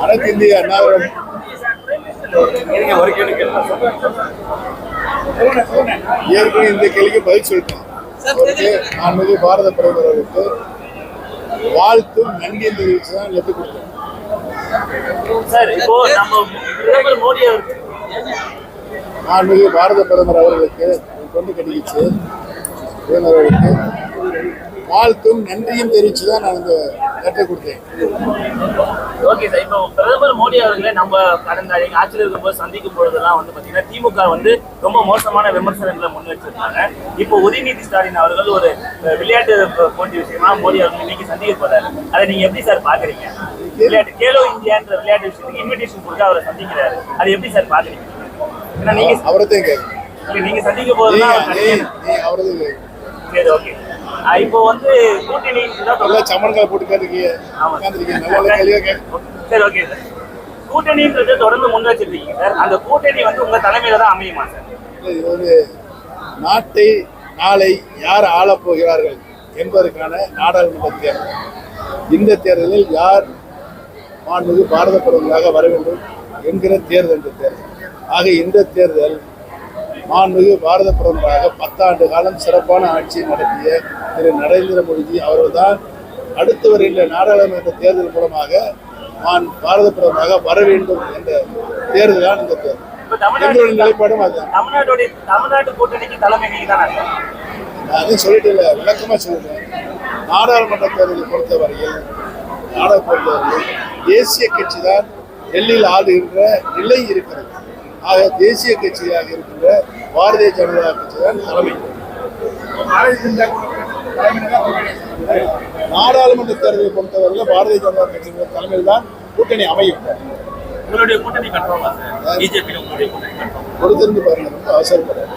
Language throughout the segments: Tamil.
அனைத்து இந்திய கேட்கலாம் ஏற்கனவே இந்த கேள்விக்கு பதில் சொல்லிட்டேன் மாண்புமிகு பாரத பிரதமர் அவருக்கு வாழ்த்தும் நன்றியும் தெரிவித்து தான் லெட்டு கொடுத்தேன். மாண்புமிகு பாரத பிரதமர் அவர்களுக்கு கொண்டு கட்டிக்கிச்சு பிரதமர் அவர்களுக்கு வாழ்த்தும் நன்றியும் தெரிவித்து தான் நான் இந்த லெட்டர் கொடுத்தேன். ஓகே சார் இப்போ பிரதமர் மோடி அவர்களை நம்ம கடந்த ஆட்சியில் இருக்கும்போது சந்திக்கும் பொழுதெல்லாம் வந்து பாத்தீங்கன்னா திமுக வந்து ரொம்ப மோசமான விமர்சனங்களை முன் வச்சிருக்காங்க இப்போ உதயநிதி ஸ்டாலின் அவர்கள் ஒரு விளையாட்டு போட்டி விஷயமா மோடி அவர்கள் இன்னைக்கு சந்திக்க போறாரு. அதை நீங்க எப்படி சார் பாக்குறீங்க? விளையாட்டு கேலோ இந்தியான்ற விளையாட்டு விஷயத்துக்கு இன்விடேஷன் கொடுத்து அவரை சந்திக்கிறாரு. அதை எப்படி சார் பாக்குறீங்க? ஏன்னா நீங்க அவரத்தையும் நீங்க சந்திக்கும் போதுதான் அவர் நீ கண்டிப்பா- நீ அவரதையும் கேட்க சரி ஓகே இப்போ வந்து கூட்டணி நல்லா சமன்களை போட்டு கேட்டுருக்கீங்க சரி ஓகே. சார் கூட்டணின்றது தொடர்ந்து முன் வச்சிருக்கீங்க. சார் அந்த கூட்டணி வந்து உங்க தலைமையில தான் அமையுமா சார்? இது வந்து நாட்டை நாளை யார் ஆளப் போகிறார்கள் என்பதற்கான நாடாளுமன்ற தேர்தல். இந்த தேர்தலில் யார் மாண்புமிகு பாரத பிரதமராக வர வேண்டும் என்கிற தேர்தல் இந்த தேர்தல். ஆக இந்த தேர்தல் மாண்புமிகு பாரத பிரதமராக பத்தாண்டு காலம் சிறப்பான ஆட்சியை நடத்திய திரு நரேந்திர மோடிஜி அவர்கள்தான் அடுத்து வருகின்ற நாடாளுமன்ற தேர்தல் மூலமாக மான் பாரத பிரதமராக வர வேண்டும் என்ற தேர்தல் தான் இந்த தேர்தல். தமிழ்நாடு எங்களுடைய நிலைப்பாடும் அதுதான். கூட்டணிக்கு தலைமை சார் நான் அதையும் சொல்லிட்டு இல்லை விளக்கமா சொல்லுறேன் நாடாளுமன்ற தேர்தலை பொறுத்தவரையில் நாடை பொறுத்தவரையில் தேசிய கட்சி தான் டெல்லியில் ஆளுகின்ற நிலை இருக்கிறது. ஆக தேசிய கட்சியாக இருக்கின்ற பாரதிய ஜனதா கட்சி தான் தலைமை. நாடாளுமன்ற தேர்தலை பொறுத்தவரையில் பாரதிய ஜனதா கட்சியின் தலைமையில் தான் கூட்டணி அமையும். உங்களுடைய கூட்டணி கட்டுறோமா சார்? பிஜேபி உங்களுடைய கூட்டணி கட்டுறோம்? பொறுத்திருந்து பாருங்க ரொம்ப அவசரப்படாது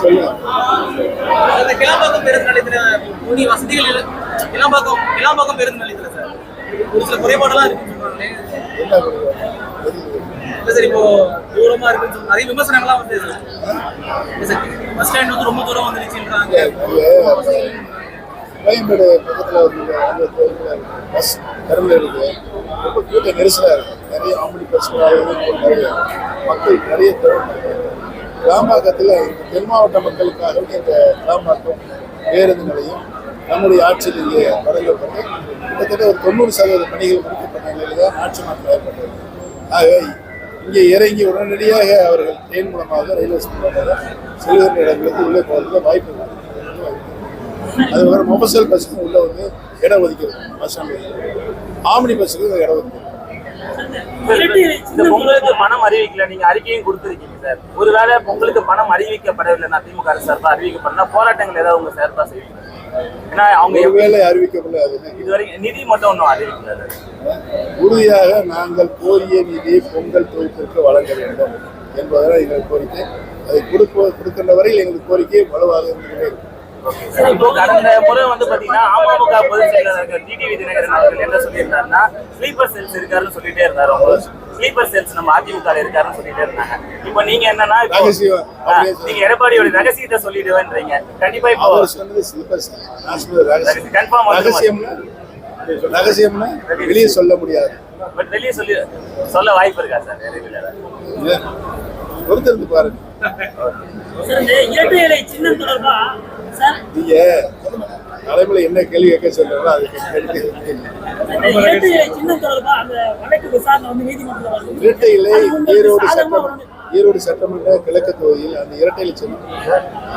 சொல்லுங்க. அந்த கிளாம்பாக்கம் பேருந்து நிலையத்துல போதிய வசதிகள் இல்ல. கிளாம்பாக்கம் கிளாம்பாக்கம் பேருந்து நிலையத்துல சார். ஒரு சில குறைபாடெல்லாம் பண்ணுறது? இல்ல சார் இப்போ தூரமா இருக்குன்னு சொல்லி நிறைய விமர்சனங்கள்லாம் வந்து இல்ல பஸ் ஸ்டாண்ட் வந்து ரொம்ப தூரம் வந்துருச்சுன்றாங்க கோயம்பேடு பக்கத்தில் வந்து அந்த பஸ் டெர்மினல் இருக்கு. ரொம்ப கூட்ட நெரிசலாக இருக்குது நிறைய ஆம்பளி பஸ்களாக நிறைய மக்கள் நிறைய தேவைப்படுது கிளாம்பாக்கத்தில் தென் மாவட்ட மக்களுக்காக இந்த கிளாம்பாக்கம் பேருந்து நிலையம் நம்முடைய ஆட்சியில் இங்கே தொடங்கப்பட்டு கிட்டத்தட்ட ஒரு தொண்ணூறு சதவீத பணிகள் முடிக்கப்பட்ட நிலையில் தான் ஆட்சி மாற்றம் ஏற்பட்டது ஆகவே இங்கே இறங்கி உடனடியாக அவர்கள் ட்ரெயின் மூலமாக ரயில்வே மூலமாக செல்கின்ற இடங்களுக்கு உள்ளே போகிறதுக்கு வாய்ப்பு. அது வர மொபைல் பஸ்ஸுக்கு உள்ள வந்து இடம் ஒதுக்கிறது. பஸ் ஸ்டாண்டு ஆம்னி பஸ்ஸுக்கு இடம் ஒதுக்கிறது. இந்த பொங்கலுக்கு பணம் அறிவிக்கல. நீங்க அறிக்கையும் கொடுத்துருக்கீங்க சார். ஒருவேளை பொங்கலுக்கு பணம் அறிவிக்கப்படவில்லைன்னா திமுக அரசு சார்பா அறிவிக்கப்படலாம் போராட்டங்கள் ஏதாவது உங்க சார்பா செய்வீங்க ஏன்னா அவங்க ஒருவேளை அறிவிக்கப்படல? இதுவரைக்கும் நிதி மட்டும் ஒன்றும் அறிவிக்கல. உறுதியாக நாங்கள் கோரிய நிதியை பொங்கல் தொகுப்பிற்கு வழங்க வேண்டும் என்பதுதான் எங்கள் கோரிக்கை அதை கொடுப்ப கொடுக்கின்ற வரையில் எங்கள் கோரிக்கை வலுவாக இருந்துகிட்டே இருக்கும் இப்போ கடந்த முறை வந்து பாத்தீங்கன்னா அமமுக பொதுச் செயலாளர் டிடிவி தினகரன் அவர்கள் என்ன சொல்லியிருந்தாருன்னா ஸ்லீப்பர் செல்ஸ் இருக்காருன்னு சொல்லிட்டே இருந்தாரு ஸ்லீப்பர் செல்ஸ் நம்ம அதிமுக இருக்காருன்னு சொல்லிட்டே இருந்தாங்க. இப்போ நீங்க என்னன்னா. நீங்க எடப்பாடியோட ரகசியத்தை சொல்லிடுவேன்றீங்க. கண்டிப்பா இப்போ கன்ஃபார்ம் ரகசியம்னா ரகசியம்னா வெளியே சொல்ல முடியாது. பட் வெளியே சொல்லி சொல்ல வாய்ப்பு இருக்கா சார்? பொறுத்திருந்து பாருங்க. நீங்க தலைமையில என்ன கேள்வி கேட்க சொல்றீங்களோ அது இரட்டையிலே ஈரோடு சட்டம். ஈரோடு சட்டமன்ற கிழக்கு தொகுதியில் அந்த இரட்டையில சின்னம்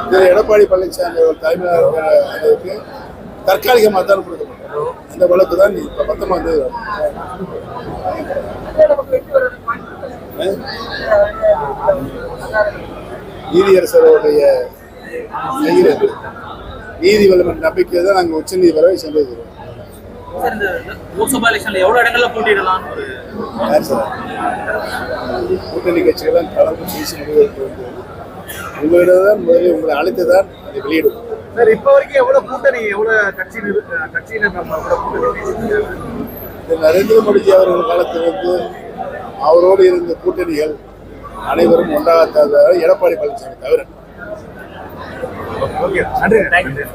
திரு எடப்பாடி பழனிசாமி அவர்கள் தலைமையாக அதற்கு தற்காலிகமாக தான் கொடுக்கப்பட்டது அந்த வழக்கு தான் இப்ப பத்தொன்பதாம் தேதி கையில் இருக்கு. நீதி வல்லவன் நம்பிக்கை தான் நாங்கள் உச்ச வரை சென்றிருக்கிறோம் சார் இந்த லோக்சபா எலெக்ஷன்ல எவ்வளவு இடங்கள்ல கூட்டணி கலந்து பேசி வேண்டியது உங்களிடம் முதலில் உங்களை அழைத்து தான் அதை வெளியிடுவோம் சார் இப்போ வரைக்கும் எவ்வளவு கூட்டணி எவ்வளவு கட்சியினர் கட்சியினர் நம்ம கூட கூட்டணி நரேந்திர மோடிஜி அவர்கள் காலத்திலிருந்து அவரோடு இருந்த கூட்டணிகள் அனைவரும் ஒன்றாக எடப்பாடி பழனிசாமி தவிர. ஓகே நன்றி. தேங்க்யூ